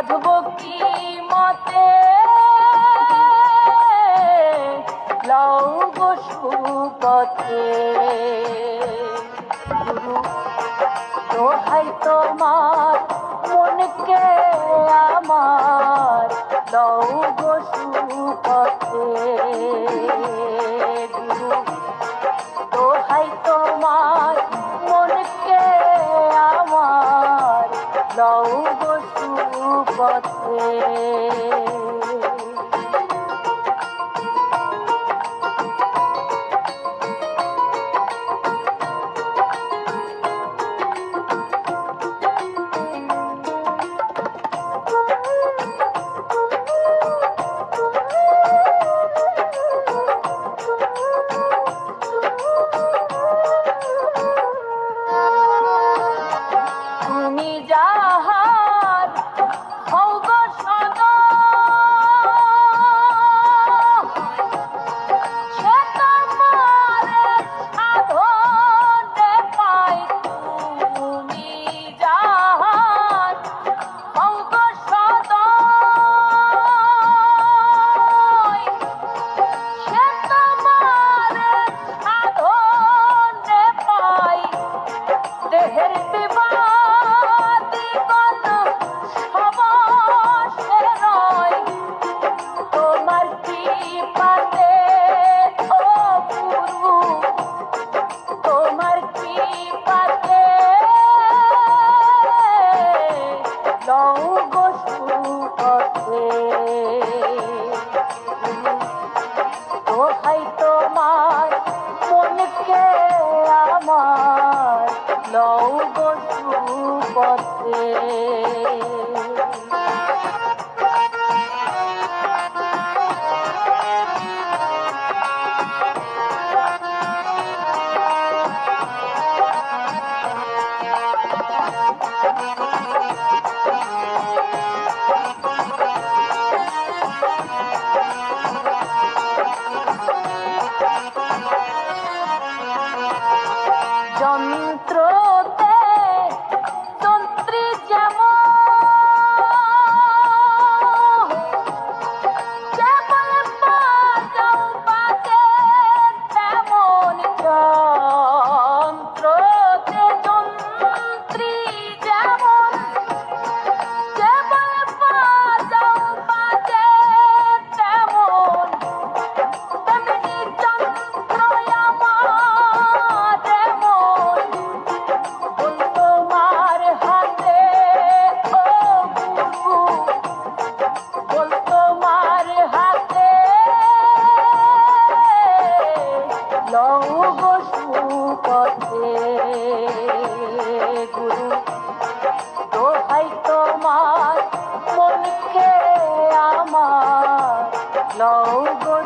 বাঁধব কি মতে? লও বসু পথে গুরু দোহাই তোমার মনকে আমার। লও বসু পথে Thank you. লও গো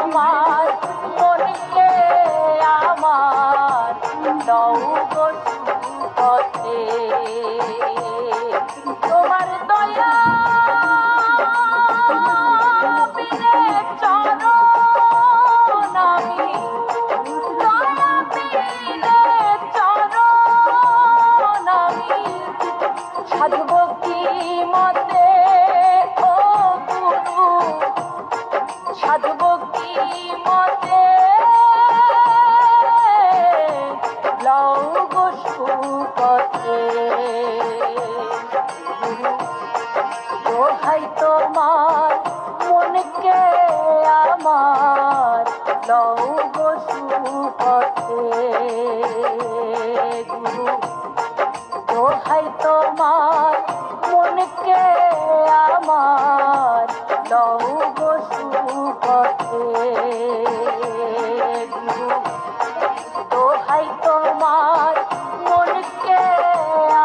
妈妈。লও গো সুপথে। গুরু দোহাই তোমার মনকে আমার। লও গো সুপথে। গুরু দোহাই তোমার মনকে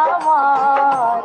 আমার।